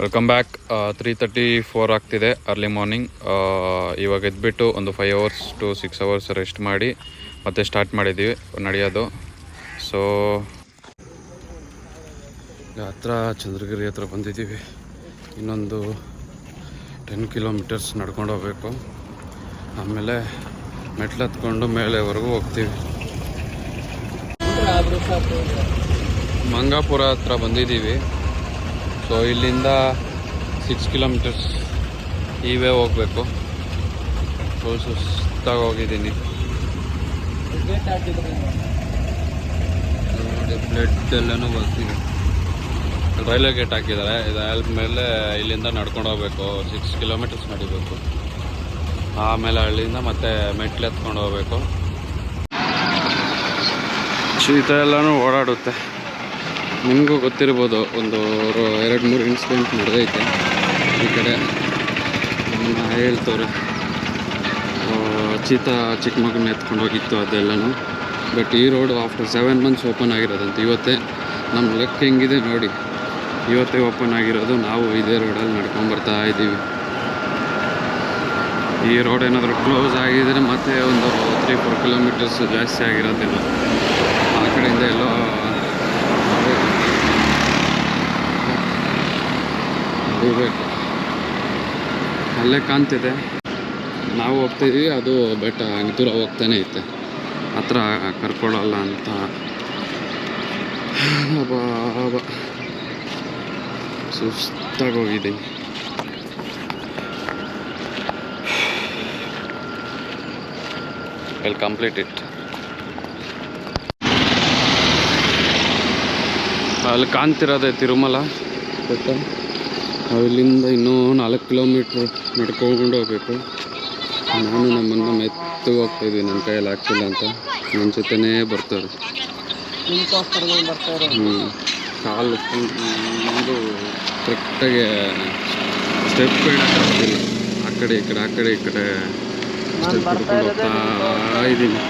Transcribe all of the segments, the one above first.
Welcome back three thirty four ಆಗ್ತಿದೆ. Early morning ಇವಾಗ ಎದ್ಬಿಟ್ಟು ಒಂದು five hours to six hours rest ಮಾಡಿ ಮತ್ತೆ ಸ್ಟಾರ್ಟ್ ಮಾಡಿದ್ದೀವಿ. ನಡೆಯೋದು. ಸೊ ಹತ್ರ ಚಂದ್ರಗಿರಿ ಹತ್ರ ಬಂದಿದ್ದೀವಿ. ಇನ್ನೊಂದು ಟೆನ್ ಕಿಲೋಮೀಟರ್ಸ್ ನಡ್ಕೊಂಡು ಹೋಗ್ಬೇಕು. ಆಮೇಲೆ ಮೆಟ್ಲು ಹತ್ಕೊಂಡು ಮೇಲೆವರೆಗೂ ಹೋಗ್ತೀವಿ. ಮಂಗಾಪುರ ಹತ್ರ ಬಂದಿದ್ದೀವಿ. ಸೊ, ಇಲ್ಲಿಂದ ಸಿಕ್ಸ್ ಕಿಲೋಮೀಟರ್ಸ್ ವೇ ಹೋಗಬೇಕು. ಫುಲ್ ಸುಸ್ತಾಗಿ ಹೋಗಿದ್ದೀನಿ. ಬ್ಲಡ್ ಎಲ್ಲನೂ ಬರ್ತೀವಿ ರೈಲ್ವೆ ಗೇಟ್ ಹಾಕಿದ್ದಾರೆ. ಇದಾದ್ಮೇಲೆ ಇಲ್ಲಿಂದ ನಡ್ಕೊಂಡು ಹೋಗ್ಬೇಕು. ಸಿಕ್ಸ್ ಕಿಲೋಮೀಟರ್ಸ್ ನಡಿಬೇಕು. ಆಮೇಲೆ ಹಳ್ಳಿಯಿಂದ ಮತ್ತೆ ಮೆಟ್ಲು ಎತ್ಕೊಂಡು ಹೋಗ್ಬೇಕು. ಶೀತ ಎಲ್ಲನೂ ಓಡಾಡುತ್ತೆ. ನಿಮಗೂ ಗೊತ್ತಿರ್ಬೋದು, ಒಂದು ಎರಡು ಮೂರು ಇನ್ಸಿಡೆಂಟ್ ನಡೆದೈತೆ. ಈ ಕಡೆ ನಮ್ಮ ಹೇಳ್ತವ್ರೆ ಚೀತ ಚಿಕ್ಕ ಮಗನ ಎತ್ಕೊಂಡು ಹೋಗಿತ್ತು ಅದೆಲ್ಲನೂ. ಬಟ್ ಈ road after seven months open ಆಗಿರೋದಂತೆ. ಇವತ್ತೇ ನಮ್ಮ ಲಕ್ ಹೆಂಗಿದೆ ನೋಡಿ. ಇವತ್ತೇ ಓಪನ್ ಆಗಿರೋದು, ನಾವು ಇದೇ ರೋಡಲ್ಲಿ ನಡ್ಕೊಂಡು ಬರ್ತಾ ಇದ್ದೀವಿ. ಈ ರೋಡ್ ಏನಾದರೂ ಕ್ಲೋಸ್ ಆಗಿದ್ರೆ ಮತ್ತೆ ಒಂದು ತ್ರೀ ಫೋರ್ ಕಿಲೋಮೀಟರ್ಸ್ ಜಾಸ್ತಿ ಆಗಿರೋದಿಲ್ಲ. ಆ ಕಡೆಯಿಂದ ಎಲ್ಲೋ ಹೋಗ್ಬೇಕು. ಅಲ್ಲೇ ಕಾಣ್ತಿದೆ. ನಾವು ಹೋಗ್ತಿದ್ವಿ, ಅದು ಬೆಟ್ಟ ದೂರ ಹೋಗ್ತಾನೆ ಐತೆ. ಹತ್ರ ಕರ್ಕೊಳ್ಳಲ್ಲ ಅಂತ. ಸುಸ್ತಾಗೋಗಿದೆ. ಸುಸ್ತಾಗಿ ಹೋಗಿದ್ದೀನಿ ವಿಲ್ ಕಂಪ್ಲೀಟ್ ಇಟ್ ಅಲ್ಲಿ ಕಾಣ್ತಿರೋದೆ ತಿರುಮಲ? ಬೆಟ್ಟ ನಾವು ಇಲ್ಲಿಂದ ಇನ್ನೂ ನಾಲ್ಕು ಕಿಲೋಮೀಟ್ರ್ ನಡ್ಕೊಂಡು ಹೋಗ್ಬೇಕು. ನಾನು ನಮ್ಮನ್ನು ಮೆತ್ತು ಹೋಗ್ತಾ ಇದ್ದೀನಿ, ನನ್ನ ಕೈಯಲ್ಲಿ ಆಗ್ತಿಲ್ಲ ಅಂತ. ನನ್ನ ಜೊತೆನೇ ಬರ್ತಾರೆ. ಹ್ಞೂ ಕಾಲು ಒಂದು ಕರೆಕ್ಟಾಗಿ ಸ್ಟೆಪ್ ಆ ಕಡೆ, ಈ ಕಡೆ, ಆ ಕಡೆ, ಈ ಕಡೆ ಹೋಗ್ತಾ ಇದ್ದೀನಿ.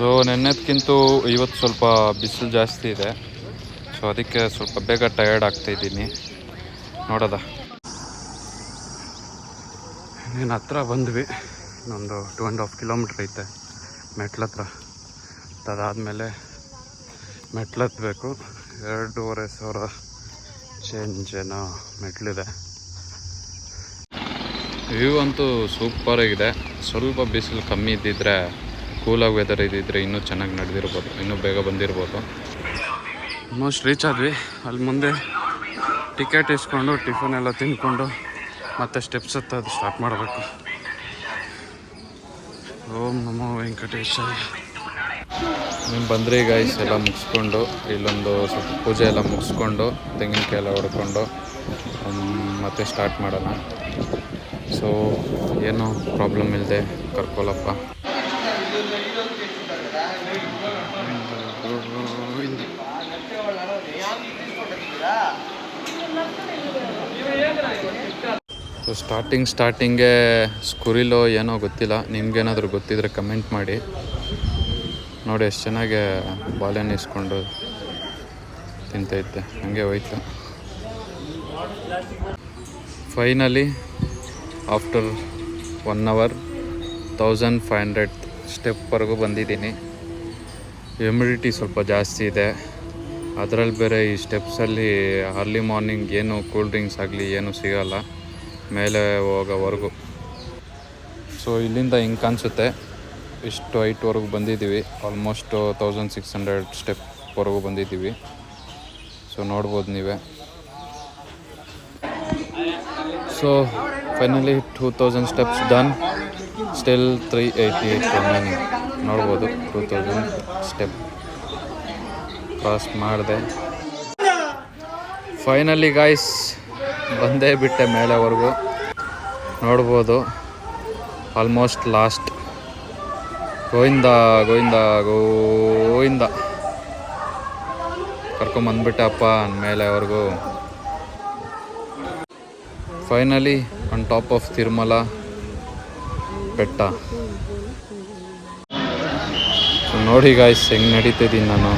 ಸೊ ನೆನ್ನೆದಕ್ಕಿಂತೂ ಇವತ್ತು ಸ್ವಲ್ಪ ಬಿಸಿಲು ಜಾಸ್ತಿ ಇದೆ. ಸೊ ಅದಕ್ಕೆ ಸ್ವಲ್ಪ ಬೇಗ ಟಯರ್ಡ್ ಆಗ್ತಾ ಇದ್ದೀನಿ. ನೋಡೋದ? ನೀನು ಹತ್ರ ಬಂದ್ವಿ. ಇನ್ನೊಂದು ಟೂ ಆ್ಯಂಡ್ ಹಾಫ್ ಕಿಲೋಮೀಟ್ರ್ ಐತೆ. ಮೆಟ್ಲ ಹತ್ರ. ಅದಾದಮೇಲೆ ಮೆಟ್ಲು ಹತ್ತಬೇಕು ಎರಡೂವರೆ ಸಾವಿರ ಚೇಂಜ್ ಏನೋ ಮೆಟ್ಲಿದೆ. ವ್ಯೂ ಅಂತೂ ಸೂಪರಾಗಿದೆ ಸ್ವಲ್ಪ ಬಿಸಿಲು ಕಮ್ಮಿ ಇದ್ದಿದ್ರೆ ಕೂಲಾಗಿ ವೆದರ್ ಇದ್ದಿದ್ರೆ ಇನ್ನೂ ಚೆನ್ನಾಗಿ ನಡೆದಿರ್ಬೋದು ಇನ್ನೂ ಬೇಗ ಬಂದಿರ್ಬೋದು. ಆಲ್ಮೋಸ್ಟ್ ರೀಚ್ ಆದ್ವಿ. ಅಲ್ಲಿ ಮುಂದೆ ಟಿಕೆಟ್ ಇಸ್ಕೊಂಡು ಟಿಫನ್ ಎಲ್ಲ ತಿಂದ್ಕೊಂಡು ಮತ್ತೆ ಸ್ಟೆಪ್ಸ್ ಹತ್ತ ಅದು ಸ್ಟಾರ್ಟ್ ಮಾಡಬೇಕು. ಓಂ ನಮೋ ವೆಂಕಟೇಶ ನೀವು ಬಂದ್ರಿ ಗೈಸ್ ಎಲ್ಲ ಮುಗಿಸ್ಕೊಂಡು ಇಲ್ಲೊಂದು ಸ್ವಲ್ಪ ಪೂಜೆ ಎಲ್ಲ ಮುಗಿಸ್ಕೊಂಡು ತೆಂಗಿನಕಾಯಿ ಎಲ್ಲ ಹೊಡ್ಕೊಂಡು ಮತ್ತೆ ಸ್ಟಾರ್ಟ್ ಮಾಡೋಣ. ಸೊ ಏನೂ ಪ್ರಾಬ್ಲಮ್ ಇಲ್ಲದೆ ಕರ್ಕೊಳಪ್ಪ. ಸೊ ಸ್ಟಾರ್ಟಿಂಗ್ ಸ್ಟಾರ್ಟಿಂಗೆ ಸ್ಕುರಿಲೋ ಏನೋ ಗೊತ್ತಿಲ್ಲ. ನಿಮ್ಗೇನಾದರೂ ಗೊತ್ತಿದ್ರೆ ಕಮೆಂಟ್ ಮಾಡಿ. ನೋಡಿ, ಎಷ್ಟು ಚೆನ್ನಾಗಿ ಬಾಳೆಹಣ್ಣು ಇಸ್ಕೊಂಡು ತಿಂತೈತೆ. ಹಂಗೆ ಹೋಯ್ತು. Finally after one hour thousand five hundred ಸ್ಟೆಪ್ವರೆಗೂ ಬಂದಿದ್ದೀನಿ. ಹ್ಯುಮಿಡಿಟಿ ಸ್ವಲ್ಪ ಜಾಸ್ತಿ ಇದೆ. ಅದರಲ್ಲಿ ಬೇರೆ ಈ ಸ್ಟೆಪ್ಸಲ್ಲಿ ಅರ್ಲಿ ಮಾರ್ನಿಂಗ್ ಏನು ಕೂಲ್ ಡ್ರಿಂಕ್ಸ್ ಆಗಲಿ ಏನೂ ಸಿಗೋಲ್ಲ. ಮೇಲೆ ಹೋಗೋವರೆಗೂ. ಸೊ ಇಲ್ಲಿಂದ ಹಿಂಗೆ ಕಾಣಿಸುತ್ತೆ. ಇಷ್ಟು ಹೈಟ್ವರೆಗೂ ಬಂದಿದ್ದೀವಿ. ಆಲ್ಮೋಸ್ಟ್ ತೌಸಂಡ್ ಸಿಕ್ಸ್ ಹಂಡ್ರೆಡ್ ಸ್ಟೆಪ್ವರೆಗೂ ಬಂದಿದ್ದೀವಿ. ಸೊ ನೋಡ್ಬೋದು ನೀವೇ. So finally two thousand steps done still three eighty eight ನೋಡ್ಬೋದು. ಟೂ ತೌಸಂಡ್ ಸ್ಟೆಪ್ ಕ್ರಾಸ್ ಮಾಡಿದೆ. ಫೈನಲಿ ಗಾಯ್ಸ್ ಬಂದೇ ಬಿಟ್ಟೆ ಮೇಲೆವರೆಗೂ. ನೋಡ್ಬೋದು. Almost last Govinda Govinda Govinda. ಕರ್ಕೊಂಬಂದ್ಬಿಟ್ಟೆ ಅಪ್ಪ ಮೇಲೆವರೆಗೂ. Finally on top of Tirumala ಬೆಟ್ಟ. ನೋಡಿ ಗಾಯ್ಸ್ ಹೆಂಗೆ ನಡೀತಿದ್ದೀನಿ ನಾನು.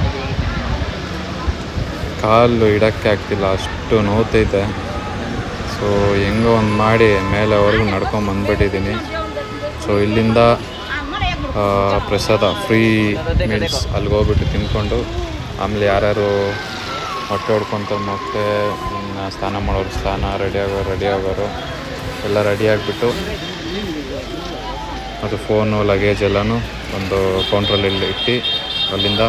ಕಾಲು ಇಡಕ್ಕೆ ಆಗ್ತಿಲ್ಲ, ಅಷ್ಟು ನೋವ್ತೈತೆ ಸೊ ಹೆಂಗೋ ಒಂದು ಮಾಡಿ ಮೇಲೆವರೆಗೂ ನಡ್ಕೊಂಡು ಬಂದ್ಬಿಟ್ಟಿದ್ದೀನಿ ಸೊ ಇಲ್ಲಿಂದ ಪ್ರಸಾದ ಫ್ರೀ ಮೀಲ್ಸ್ ಅಲ್ಲಿಗೆ ಹೋಗ್ಬಿಟ್ಟು ತಿನ್ಕೊಂಡು, ಆಮೇಲೆ ಯಾರ್ಯಾರು ಹೊಟ್ಟೆ ಹೊಡ್ಕೊತಾರೆ ಮತ್ತೆ ಇನ್ನು ಸ್ನಾನ ಮಾಡೋರು, ಸ್ನಾನ ರೆಡಿ ಆಗೋರು ರೆಡಿ ಆಗೋರು, ಎಲ್ಲ ರೆಡಿ ಆಗಿಬಿಟ್ಟು ಅದು ಫೋನು ಲಗೇಜ್ ಎಲ್ಲನೂ ಒಂದು ಕೌಂಟ್ರಲ್ಲಿ ಇಟ್ಟು ಅಲ್ಲಿಂದ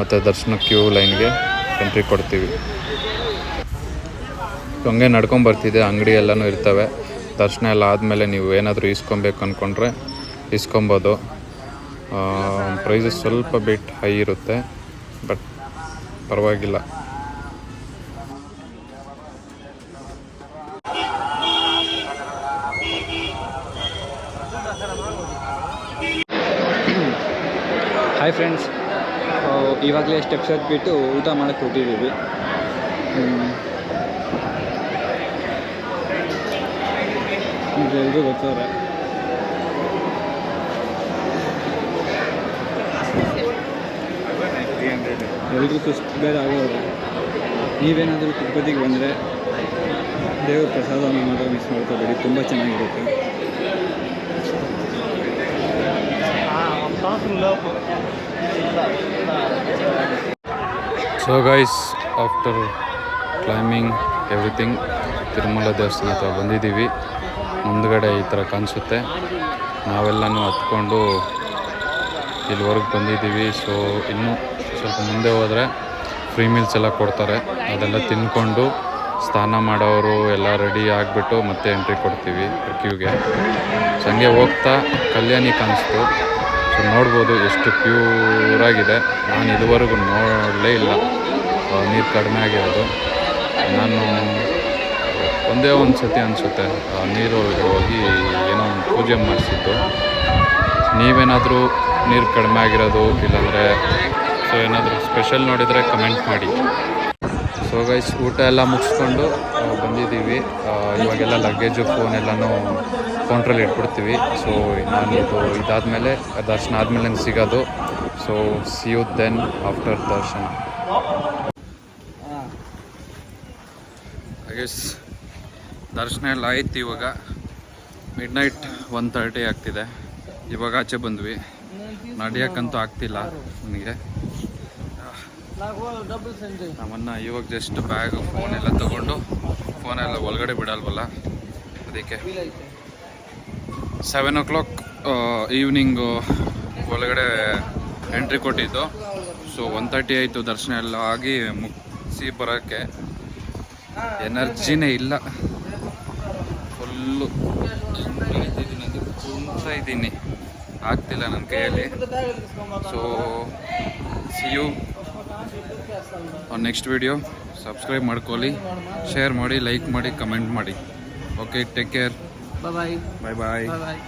ಮತ್ತು ದರ್ಶನ ಕ್ಯೂ ಲೈನ್ಗೆ ಎಂಟ್ರಿ ಕೊಡ್ತೀವಿ. ಹಂಗೆ ನಡ್ಕೊಂಡು ಬರ್ತಿದ್ದೆ ಅಂಗಡಿ ಎಲ್ಲನೂ ಇರ್ತವೆ. ದರ್ಶನ ಎಲ್ಲ ಆದಮೇಲೆ ನೀವು ಏನಾದರೂ ಇಸ್ಕೊಬೇಕು ಅಂದ್ಕೊಂಡ್ರೆ ಇಸ್ಕೊಬೋದು ಪ್ರೈಸಸ್ ಸ್ವಲ್ಪ ಬಿಟ್ ಹೈ ಇರುತ್ತೆ ಬಟ್ ಪರವಾಗಿಲ್ಲ. ಹಾಯ್ ಫ್ರೆಂಡ್ಸ್ ಇವಾಗಲೇ ಸ್ಟೆಪ್ಸ್ ಹತ್ಬಿಟ್ಟು ಊಟ ಮಾಡೋಕ್ಕೆ ಕೊಟ್ಟಿದ್ದೀವಿ ಎಲ್ರಿಗೂ ಗೊತ್ತವ್ರೆ ಎಲ್ರಿಗೂ ಸುಸ್ತು ಬೇರೆ ಆಗೋರು. ನೀವೇನಾದರೂ ತಿರುಪತಿಗೆ ಬಂದರೆ ದೇವ್ರ ಪ್ರಸಾದವನ್ನು ಮಾತ್ರ ಮಿಸ್ ಮಾಡ್ಕೋಬೇಡಿ. ತುಂಬ ಚೆನ್ನಾಗಿರುತ್ತೆ. So guys after climbing everything Tirumala ದೇವಸ್ಥಾನ ಹತ್ರ ಬಂದಿದ್ದೀವಿ. ಮುಂದ್ಗಡೆ ಈ ಥರ ಕಾಣಿಸುತ್ತೆ. ನಾವೆಲ್ಲನೂ ಹತ್ಕೊಂಡು ಇಲ್ಲಿವರೆಗೆ ಬಂದಿದ್ದೀವಿ. ಸೊ ಇನ್ನೂ ಸ್ವಲ್ಪ ಮುಂದೆ ಹೋದರೆ ಫ್ರೀ ಮೀಲ್ಸ್ ಎಲ್ಲ ಕೊಡ್ತಾರೆ. ಅದೆಲ್ಲ ತಿನ್ಕೊಂಡು ಸ್ನಾನ ಮಾಡೋರು ಎಲ್ಲ ರೆಡಿ ಆಗಿಬಿಟ್ಟು ಮತ್ತೆ ಎಂಟ್ರಿ ಕೊಡ್ತೀವಿ ಕ್ಯೂಗೆ ಸೊ ಹಂಗೆ ಹೋಗ್ತಾ ಕಲ್ಯಾಣಿ ಕಾಣಿಸ್ತು. ಸೊ ನೋಡ್ಬೋದು ಎಷ್ಟು ಪ್ಯೂರಾಗಿದೆ ನಾನು ಇದುವರೆಗೂ ನೋಡಲೇ ಇಲ್ಲ. ನೀರು ಕಡಿಮೆ ಆಗಿರೋದು. ನಾನು ಒಂದೇ ಒಂದು ಸತಿ ಅನಿಸುತ್ತೆ ನೀರು ಹೋಗಿ ಏನೋ ಒಂದು ಪೂಜೆ ಮಾಡಿಸಿದ್ದು. ನೀವೇನಾದರೂ ನೀರು ಕಡಿಮೆ ಆಗಿರೋದು, ಇಲ್ಲಾಂದರೆ ಸೊ ಏನಾದರೂ ಸ್ಪೆಷಲ್ ನೋಡಿದರೆ ಕಮೆಂಟ್ ಮಾಡಿ. ಸೊ ಗೈಸ್ ಊಟ ಎಲ್ಲ ಮುಗಿಸ್ಕೊಂಡು ಬಂದಿದ್ದೀವಿ. ಇವಾಗೆಲ್ಲ ಲಗೇಜು ಫೋನ್ ಎಲ್ಲನೂ ಕೌಂಟ್ರಲ್ಲಿ ಇಟ್ಬಿಡ್ತೀವಿ. ಸೊ ನಾನು ಇದು ಇದಾದಮೇಲೆ, ದರ್ಶನ ಆದಮೇಲೆ ನಂಗೆ ಸಿಗೋದು. So see you then after darshan. ದರ್ಶನ ಎಲ್ಲ ಆಯ್ತು ಇವಾಗ. ಮಿಡ್ ನೈಟ್ ಒನ್ ತರ್ಟಿ ಆಗ್ತಿದೆ. ಇವಾಗ ಆಚೆ ಬಂದ್ವಿ. ನಡೆಯೋಕ್ಕಂತೂ ಆಗ್ತಿಲ್ಲ, ನನಗೆ. ನಮ್ಮನ್ನ ಇವಾಗ ಜಸ್ಟ್ ಬ್ಯಾಗ್ ಫೋನ್ ಎಲ್ಲ ತಗೊಂಡು ಫೋನ್ ಎಲ್ಲ ಒಳಗಡೆ ಬಿಡಲ್ವಲ್ಲ? ಅದಕ್ಕೆ ಸೆವೆನ್ ಓ ಕ್ಲಾಕ್ ಈವ್ನಿಂಗು ಒಳಗಡೆ ಎಂಟ್ರಿ ಕೊಟ್ಟಿದ್ದು. ಸೊ ಒನ್ ತರ್ಟಿ ಆಯಿತು, ದರ್ಶನ ಎಲ್ಲ ಆಗಿ ಮುಗಿಸಿ ಬರೋಕ್ಕೆ. ಎನರ್ಜಿನೇ ಇಲ್ಲ. ಫುಲ್ಲು ಇದ್ದೀನಿ. ಆಗ್ತಿಲ್ಲ ನನ್ನ ಕೈಯಲ್ಲಿ. So see you next video subscribe ಮಾಡ್ಕೊಳ್ಳಿ ಶೇರ್ ಮಾಡಿ ಲೈಕ್ ಮಾಡಿ ಕಮೆಂಟ್ ಮಾಡಿ. Okay take care bye bye bye bye